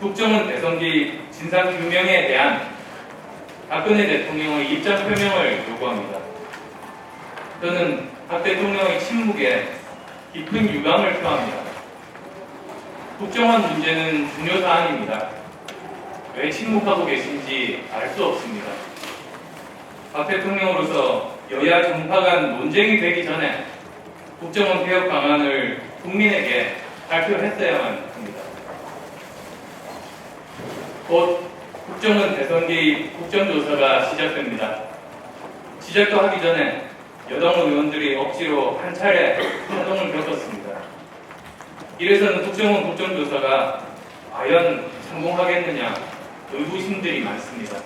국정원 대선 개입 진상 규명에 대한 박근혜 대통령의 입장 표명을 요구합니다. 저는 박 대통령의 침묵에 깊은 유감을 표합니다. 국정원 문제는 중요 사안입니다. 왜 침묵하고 계신지 알 수 없습니다. 박 대통령으로서 여야 정파 간 논쟁이 되기 전에 국정원 개혁 방안을 국민에게 발표했어야만 합니다. 곧 국정원 대선 개입 국정조사가 시작됩니다. 시작도 하기 전에 여당 의원들이 억지로 한 차례 파동을 겪었습니다. 이래서는 국정원 국정조사가 과연 성공하겠느냐 의구심들이 많습니다.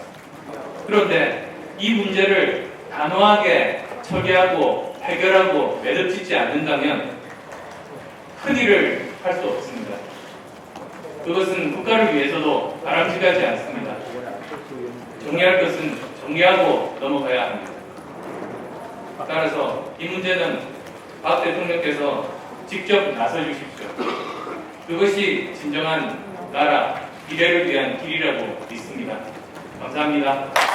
그런데 이 문제를 단호하게 처리하고 해결하고 매듭짓지 않는다면 큰 일을 할 수 없습니다. 그것은 국가를 위해서도 바람직하지 않습니다. 정리할 것은 정리하고 넘어가야 합니다. 따라서 이 문제는 박 대통령께서 직접 나서 주십시오. 그것이 진정한 나라, 미래를 위한 길이라고 믿습니다. 감사합니다.